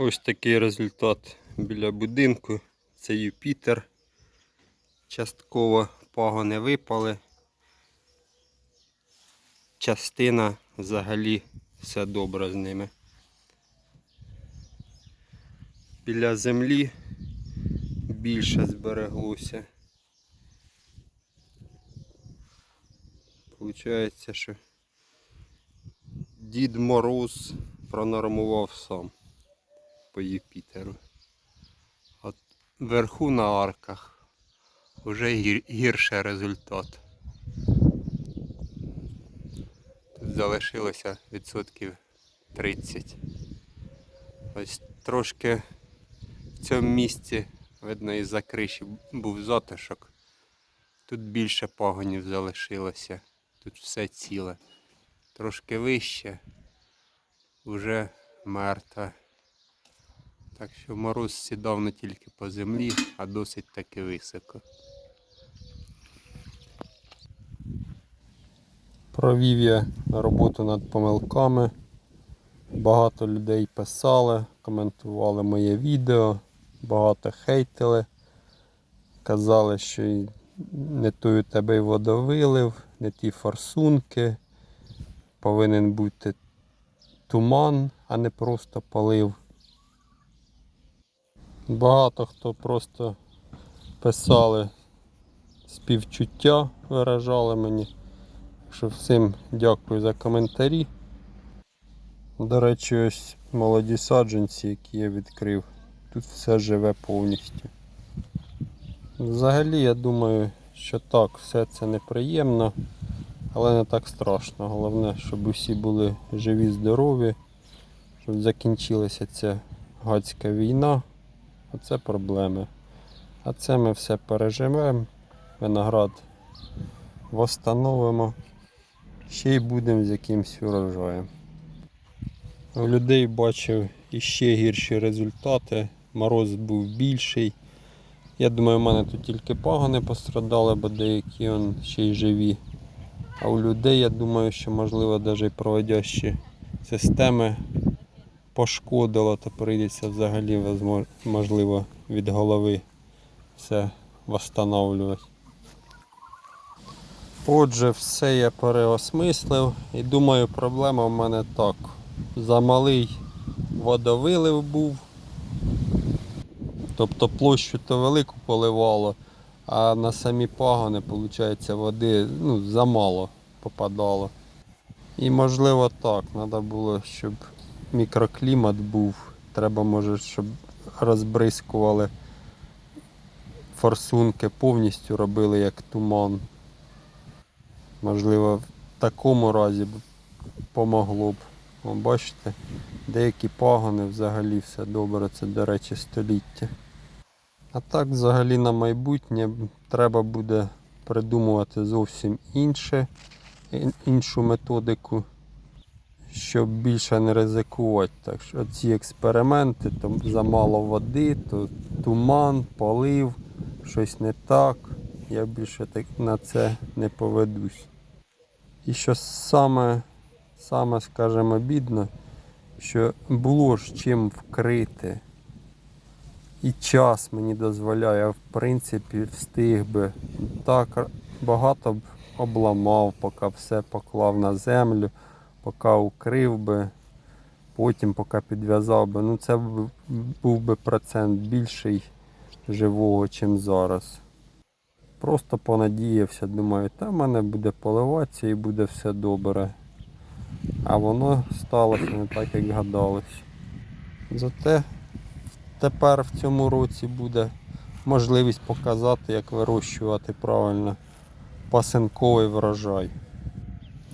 Ось такий результат біля будинку. Це Юпітер. Частково пагони випали. Частина взагалі все добре з ними. Біля землі більше збереглося. Получається, що Дід Мороз пронормував сам по Юпітеру. От вверху на арках вже гір, гірше результат. Тут залишилося відсотків 30. Ось трошки в цьому місці, видно, із-за криші був затишок. Тут більше пагонів залишилося. Тут все ціле. Трошки вище вже мертве. Так що мороз сідав не тільки по землі, а досить таки високо. Провів я роботу над помилками. Багато людей писали, коментували моє відео, багато хейтили. Казали, що не той у тебе водовилив, не ті форсунки. Повинен бути туман, а не просто полив. Багато хто просто писали співчуття, виражали мені. Що всім дякую за коментарі. До речі, ось молоді саджанці, які я відкрив. Тут все живе повністю. Взагалі, я думаю, що так, все це неприємно, але не так страшно. Головне, щоб усі були живі, здорові, щоб закінчилася ця гадська війна. Оце проблеми. А це ми все переживемо, виноград восстановимо, ще й будемо з якимсь урожаєм. У людей бачив іще гірші результати. Мороз був більший. Я думаю, в мене тут тільки пагони пострадали, бо деякі он ще й живі. А у людей, я думаю, що можливо навіть проводящі системи пошкодило, то прийдеться взагалі можливо від голови все восстанавливати. Отже, все я переосмислив і думаю, проблема в мене так. Замалий водовилив був. Тобто площу то велику поливало, а на самі пагони, виходить, води ну, замало попадало. І можливо так, треба було, щоб мікроклімат був. Треба, може, щоб розбризкували форсунки, повністю робили як туман. Можливо, в такому разі б помогло б. О, бачите, деякі пагони взагалі все добре, це, до речі, століття. А так, взагалі, на майбутнє треба буде придумувати зовсім інше, іншу методику, щоб більше не ризикувати. Так що ці експерименти, то замало води, то туман, полив, щось не так. Я більше так на це не поведусь. І що саме, саме скажімо, обідно, що було ж чим вкрити. І час мені дозволяє, в принципі, встиг би. Так багато б обламав, поки все поклав на землю, поки укрив би, потім поки підв'язав би. Ну це був би процент більший живого, чим зараз. Просто понадіявся, думаю, та мене буде поливатися і буде все добре. А воно сталося не так, як гадалось. Зате тепер в цьому році буде можливість показати, як вирощувати правильно пасинковий врожай.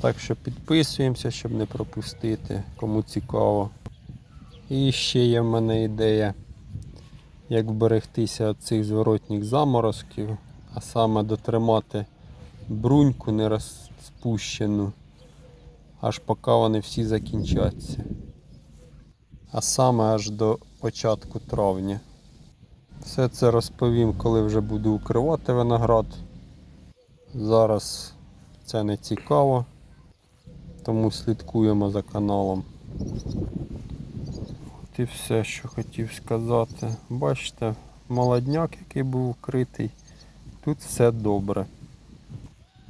Так що підписуємося, щоб не пропустити, кому цікаво. І ще є в мене ідея, як вберегтися від цих зворотніх заморозків, а саме дотримати бруньку не розпущену, аж поки вони всі закінчаться. А саме аж до початку травня. Все це розповім, коли вже буду укривати виноград. Зараз це не цікаво, тому слідкуємо за каналом. От і все, що хотів сказати. Бачите, молодняк, який був вкритий, тут все добре.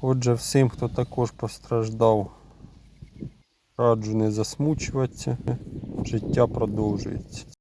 Отже, всім, хто також постраждав, раджу не засмучуватися. Життя продовжується.